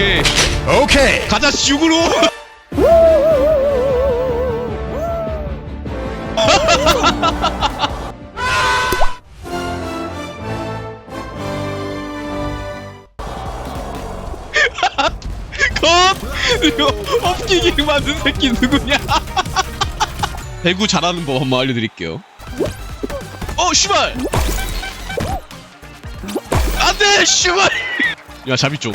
오케이 오케이. 가자 죽으로 컷! 엎기기 만든 새끼 누구냐? 배구 잘하는 법 한번 알려드릴게요. 어, 씨발! 안 돼, 씨발! 야, 자비 좀.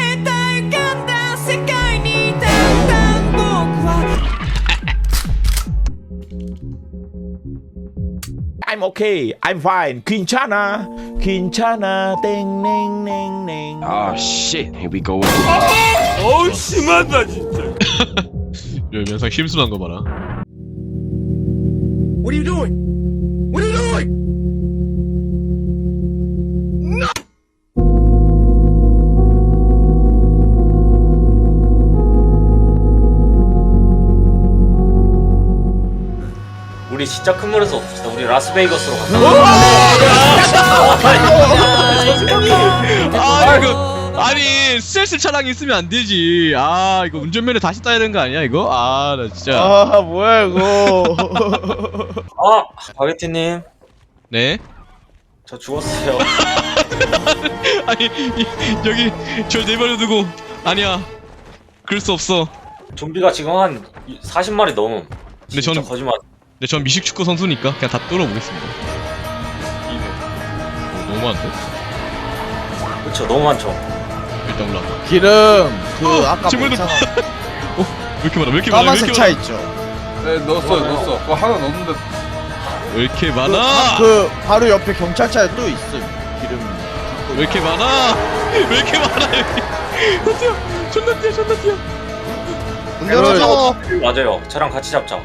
I'm okay. I'm fine. 괜찮아. 괜찮아. 땡땡땡땡. 아 shit here we go 어우 심하다 진짜. 야, 면상 심술한 거 봐라. What are you doing? 우리 진짜 큰 물에서 없읍시다. 우리 라스베이거스로 가자. 아, 이거. 아니, 스트레스 차량 있으면 안 되지. 아, 이거 운전면허 다시 따야 되는 거 아니야, 이거? 아, 나 진짜. 아 뭐야 이거 아, 바게트님, 네? 저 죽었어요. 아니, 이, 여기, 저 내버려 두고. 아니야. 그럴 수 없어. 좀비가 지금 한 40마리 넘음. 근데 진짜 저는- 거짓말. 근데 전 미식 축구 선수니까 그냥 다 뚫어보겠습니다. 어, 너무 많은데? 그쵸, 너무 많죠. 일단 올라가. 기름 그 아까 친구들 뭐잖아 왜 이렇게 많아? 왜 이렇게 많아? 왜 까만색 이렇게 차 많아? 있죠 네, 넣었어, 넣었어. 그거 하나 넣었는데 왜 이렇게 그, 많아? 그 바로 옆에 경찰차에 또 있음 기름 왜 이렇게 많아? 왜 이렇게 많아? 여기? 뛰어! 존나 뛰어! 존나 뛰어! 문 열어줘 맞아요. 저랑 같이 잡자.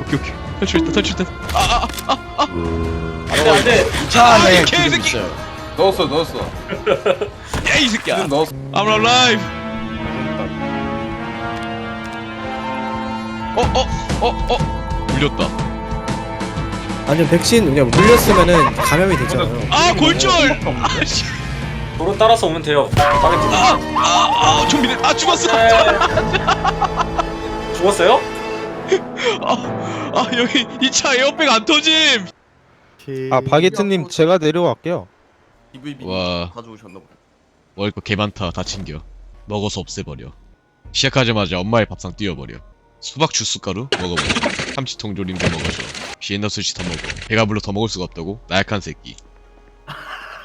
오케이 오케이 탈출했다 탈출했다 아, 아, 아, 안 돼, 안 돼. 차 아, 안에 이 기름 개새끼. 있어요 넣었어, 넣었어. 야, 이 새끼야 지금 넣었어. I'm alive 어, 어, 어, 어 물렸다 아니요 백신 그냥 물렸으면은 감염이 되잖아요. 아 골절! 아, 씨. 도로 따라서 오면 돼요. 바게트님. 아, 아, 아, 좀비네 아 죽었어 죽었어요? 아, 아 여기 이 차 에어백 안 터짐! 아 바게트님 제가 내려갈게요. 와. 가져오셨나 보다 먹을 거개 많다. 다 챙겨. 먹어서 없애버려. 시작하자마자 엄마의 밥상 띄워버려. 수박 주스 가루 먹어버려 참치통 조림도 먹어줘. 비엔나 스시 더 먹어. 배가 불러 더 먹을 수가 없다고? 나약한 새끼.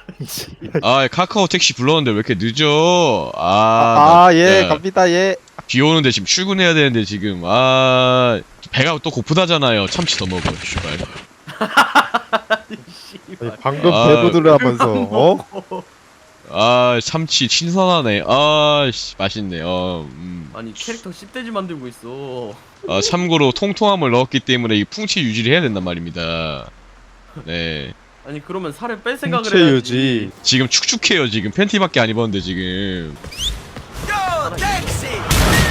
아 카카오 택시 불렀는데 왜 이렇게 늦어? 아 아예 나 갑니다 예 비 오는데 지금 출근해야 되는데 지금 아 배가 또 고프다잖아요 참치 더 먹어 슈발 방금 아, 배부들을 하면서 어? 아 참치 신선하네 아 씨 맛있네 어 음. 아니 캐릭터 10대지 만들고 있어 아, 참고로 통통함을 넣었기 때문에 이 풍치 유지를 해야 된단 말입니다. 네. 아니 그러면 살을 뺄 생각을 해야지 유지. 지금 축축해요, 지금. 팬티밖에 안 입었는데, 지금.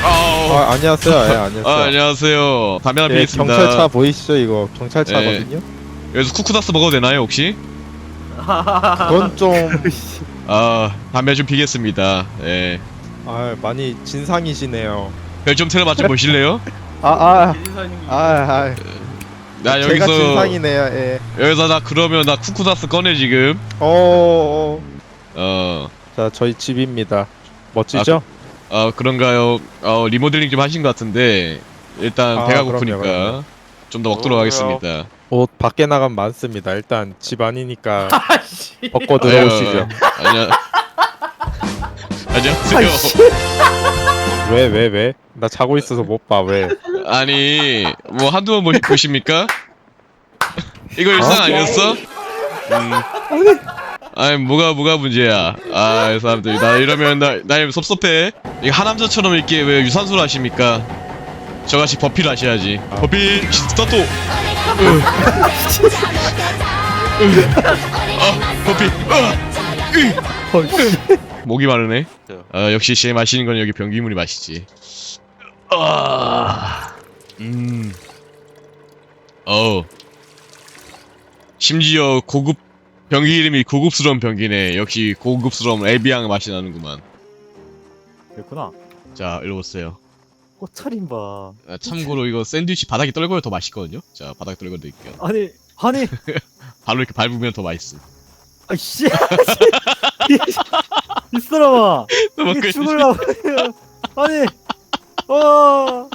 아우. 아 안녕하세요. 예 안녕하세요. 아, 안녕하세요. 담배 하나 예, 피겠습니다. 경찰차 보이시죠 이거 경찰차거든요. 여기서 쿠쿠다스 먹어도 되나요, 혹시? 그건 좀 아, 담배 좀 피겠습니다. 예. 아, 많이 진상이시네요. 별좀 틀어 맞춰 보실래요? 아아아 인사님 아, 아, 나 제가 여기서, 진상이네요. 예. 여기서 나 그러면 나 쿠쿠다스 꺼내, 지금. 어, 어. 어. 자 저희 집입니다. 멋지죠? 어, 그런가요? 어, 리모델링 좀 하신 것 같은데, 일단 아, 배가 그럼요, 고프니까 그럼요. 좀 더 먹도록 하겠습니다. 옷 밖에 나가면 많습니다. 일단 집 아니니까 아씨 벗고 들어오시죠. 아니야. 안녕하세요. 왜 왜 왜? 나 자고 있어서 못 봐. 왜? 아니, 뭐 한두 번 보시, 보십니까? 이거 일상 어? 아니었어? 음, 아니 뭐가 뭐가 문제야? 아이 사람들 나 이러면 나, 나 섭섭해. 이거 하남자처럼 이렇게 왜 유산소를 하십니까? 저같이 버피를 하셔야지. 버피 스타트. 아 버피. 으. 으. 목이 마르네. 아 역시 제일 맛있는 건 여기 변기물이 맛있지. 아, 음, 어, 심지어 고급 병기 이름이 고급스러운 병기네. 역시 고급스러운 에비앙 맛이 나는구만. 그렇구나. 자, 일로 오세요. 꽃차림 봐. 아, 참고로 이거 샌드위치 바닥에 떨궈야 더 맛있거든요. 자, 바닥에 떨궈 드릴게요. 아니 아니 발로 이렇게 밟으면 더 맛있음. 아씨 이 사람아 또 먹고 이게 있지. 죽을라 아니 어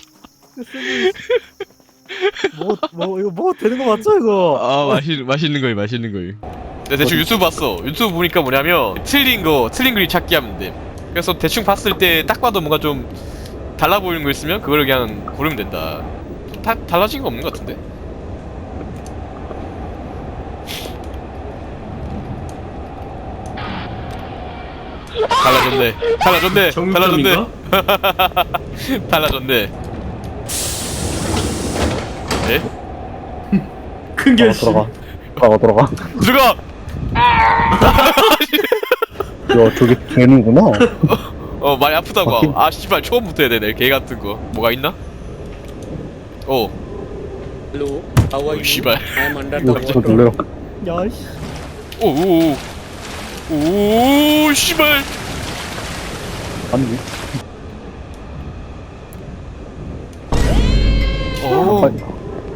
뭐, 뭐, 이거 뭐 되는 거 맞죠, 이거? 아, 맛있 맛있는 거예요, 맛있는 거예 요. 내가 대충 유튜브 봤어. 유튜브 보니까 뭐냐면 틀린 거, 틀린 그림 찾기 하면 돼. 그래서 대충 봤을 때 딱 봐도 뭔가 좀 달라 보이는 거 있으면 그걸 그냥 고르면 된다. 다 달라진 거 없는 것 같은데? 달라졌네. 달라졌네. 달라졌네. 달라졌네. 네? 큰 결심. 들어가. 들어가, 들어가. 들어가. 야, 저게 되는구나. 어 많이 아프다고. 아 씨발 처음부터 해야 되네 개 같은 거. 뭐가 있나? 어. Hello, 오, 씨발. I'm under 이거 저 놀래요. 야, 씨. 오오오. 오 씨발. 아니, 오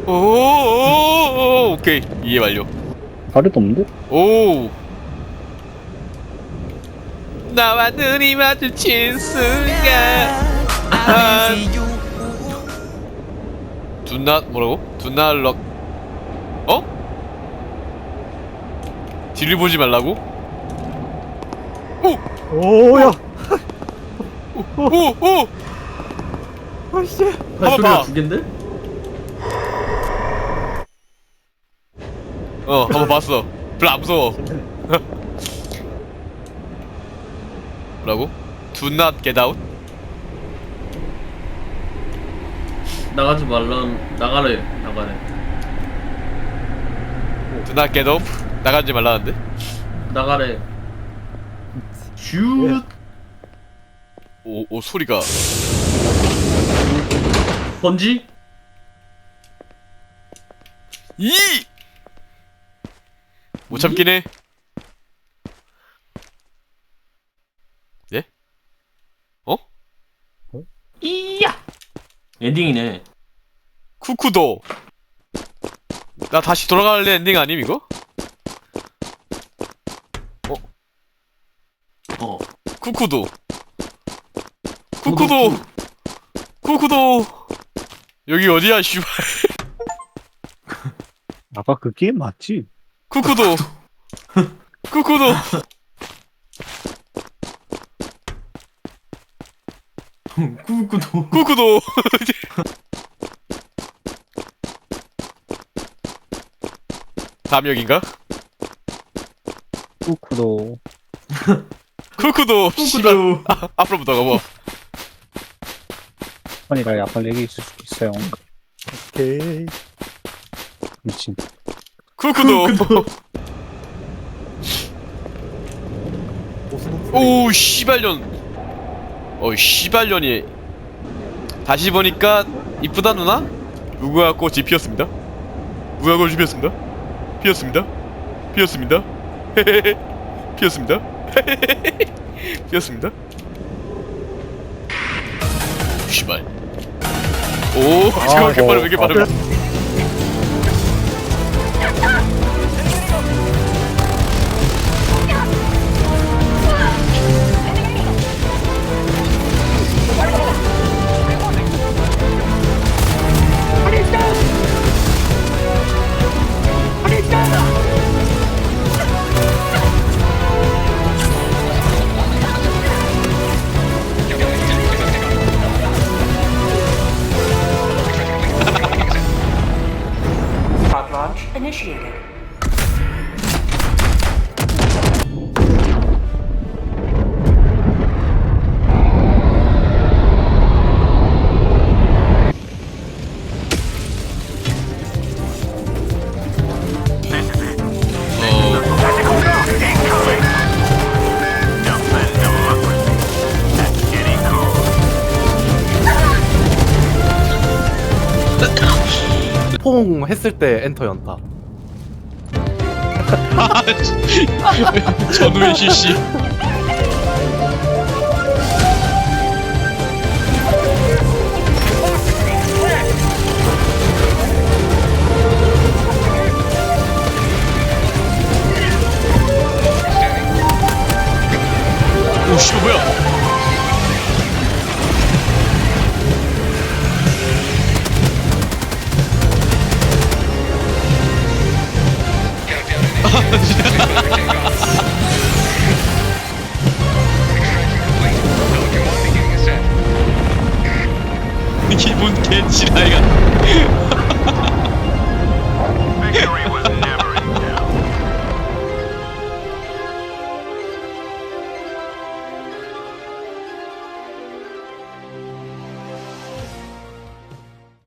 오, 오케이 이해 완료 다리도 없는데? 오 나와 눈이 마주친 순간 아. Do not 뭐라고? Do not look 어? 뒤를 보지 말라고? 오, 야. 오! 오! 아, 씨. 한번 봐! 죽겠는데? 어 한번 봤어 별로 안 무서워 뭐라고? Do not get out? 나가지 말라 나가래 나가래 Do not get off? 나가지 말라는데? 나가래 슛 오, 오 소리가 번지 이! 못 참긴 해 예? 어? 이야! 엔딩이네. 쿠쿠도! 나 다시 돌아갈래 엔딩 아님 이거? 어? 쿠쿠도. 쿠쿠도 쿠쿠도! 여기 어디야 씨발? 아까 그 게임 맞지? 쿠쿠도 쿠쿠도 꾸꾸도 쿠쿠도 다음 역인가? 쿠쿠도. 쿠쿠도 씨발 꾸꾸도 아, 앞으로부터 가봐 아니라 약간 얘기 있을 수 있어요. 오케이. 미친. 쿠쿠도 오 씨발년. 어 씨발년이. 다시 보니까 이쁘다 누나? 누구야 꽃이 피었습니다? 누가 꽃이 피었습니다? 피었습니다? 피었습니다? 피었습니다? 피었습니다? 씨발. 오 잠깐만 개 빠르 왜 이렇게 빠르 성공했을 때 엔터 연타. 전후의 실시. 오씨 뭐야? 기분 개치라이가